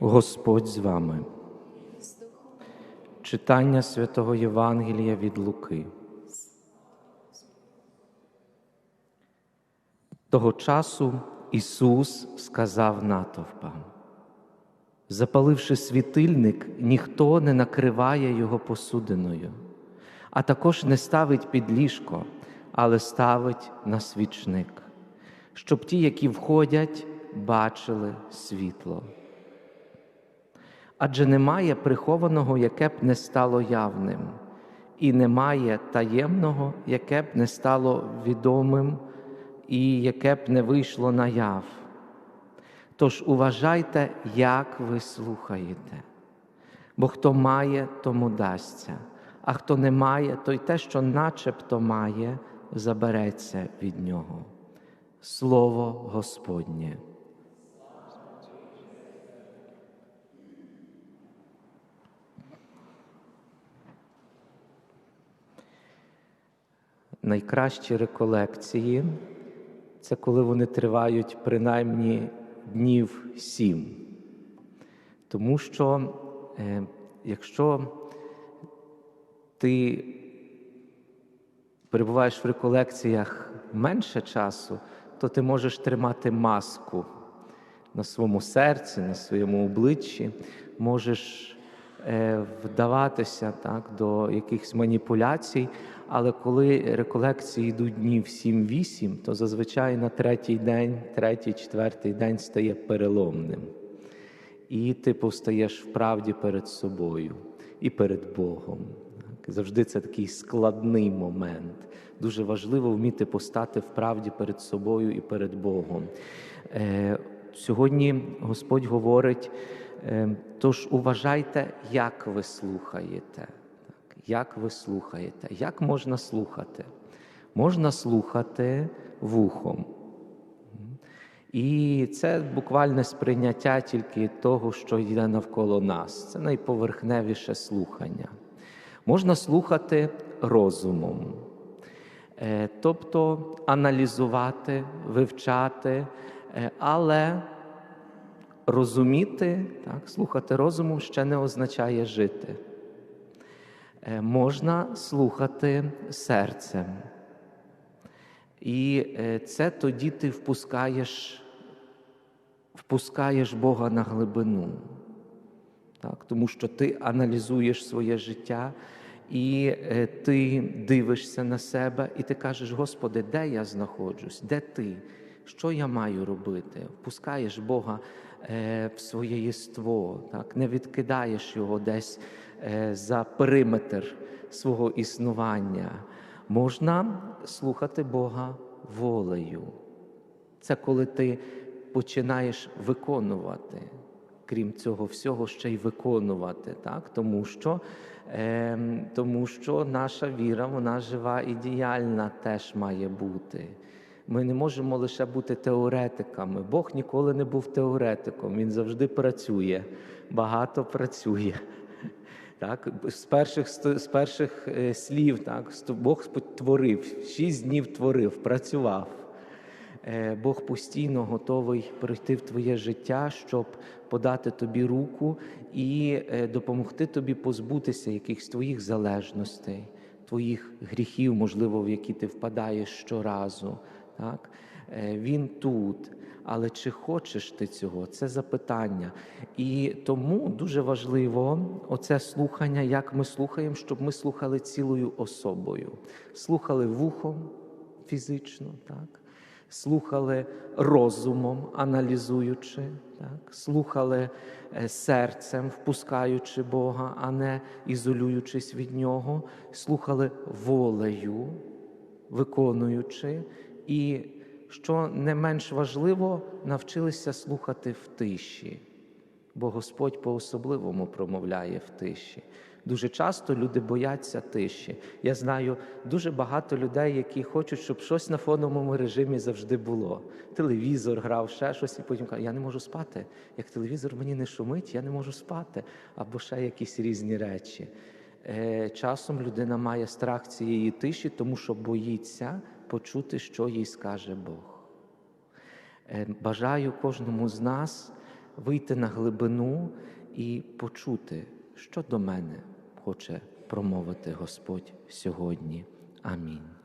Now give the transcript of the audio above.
Господь з вами. Читання святого Євангелія від Луки. Того часу Ісус сказав натовпам, запаливши світильник, ніхто не накриває його посудиною, а також не ставить під ліжко, але ставить на свічник, щоб ті, які входять, бачили світло. Адже немає прихованого, яке б не стало явним, і немає таємного, яке б не стало відомим, і яке б не вийшло наяв. Тож уважайте, як ви слухаєте, бо хто має, тому дасться, а хто не має, то й те, що начебто має, забереться від нього. Слово Господнє. Найкращі реколекції це коли вони тривають принаймні днів сім. Тому що е, якщо ти перебуваєш в реколекціях менше часу, то ти можеш тримати маску на своєму серці, на своєму обличчі, можеш е, вдаватися так, до якихось маніпуляцій. Але коли реколекції йдуть днів 7-8, то зазвичай на третій день, третій, четвертий день стає переломним. І ти повстаєш вправді перед собою і перед Богом. Завжди це такий складний момент. Дуже важливо вміти постати вправді перед собою і перед Богом. Е, Сьогодні Господь говорить, е, тож уважайте, як ви слухаєте. Як ви слухаєте? Як можна слухати? Можна слухати вухом. І це буквальне сприйняття тільки того, що йде навколо нас. Це найповерхневіше слухання. Можна слухати розумом, е, тобто аналізувати, вивчати, е, але розуміти, так, слухати розумом ще не означає жити. Е, можна слухати серцем. І е, це тоді ти впускаєш впускаєш Бога на глибину, так? тому що ти аналізуєш своє життя, і е, ти дивишся на себе, і ти кажеш, Господи, де я знаходжусь, де ти? Що я маю робити? Впускаєш Бога в своє єство, так? не відкидаєш його десь за периметр свого існування, можна слухати Бога волею. Це коли ти починаєш виконувати, крім цього всього, ще й виконувати, так? тому що е, тому що наша віра, вона жива і діяльна теж має бути. Ми не можемо лише бути теоретиками. Бог ніколи не був теоретиком, Він завжди працює, багато працює. Так, З перших з перших е, слів так, Бог творив, шість днів творив, працював. Е, Бог постійно готовий прийти в твоє життя, щоб подати тобі руку і е, допомогти тобі позбутися якихось твоїх залежностей, твоїх гріхів, можливо, в які ти впадаєш щоразу. Так? Він тут але чи хочеш ти цього? Це запитання. І тому дуже важливо оце слухання, як ми слухаємо, щоб ми слухали цілою особою, слухали вухом фізично, так? слухали розумом, аналізуючи, так? слухали е, серцем, впускаючи Бога, а не ізолюючись від Нього, слухали волею, виконуючи. і що не менш важливо, навчилися слухати в тиші, бо Господь по-особливому промовляє в тиші. Дуже часто люди бояться тиші. Я знаю дуже багато людей, які хочуть, щоб щось на фоновому режимі завжди було. Телевізор грав, ще щось, і потім кажуть, я не можу спати. Як телевізор мені не шумить, я не можу спати, або ще якісь різні речі. Е, часом людина має страх цієї тиші, тому що боїться почути, що їй скаже Бог. Е, бажаю кожному з нас вийти на глибину і почути, що до мене хоче промовити Господь сьогодні. Амінь.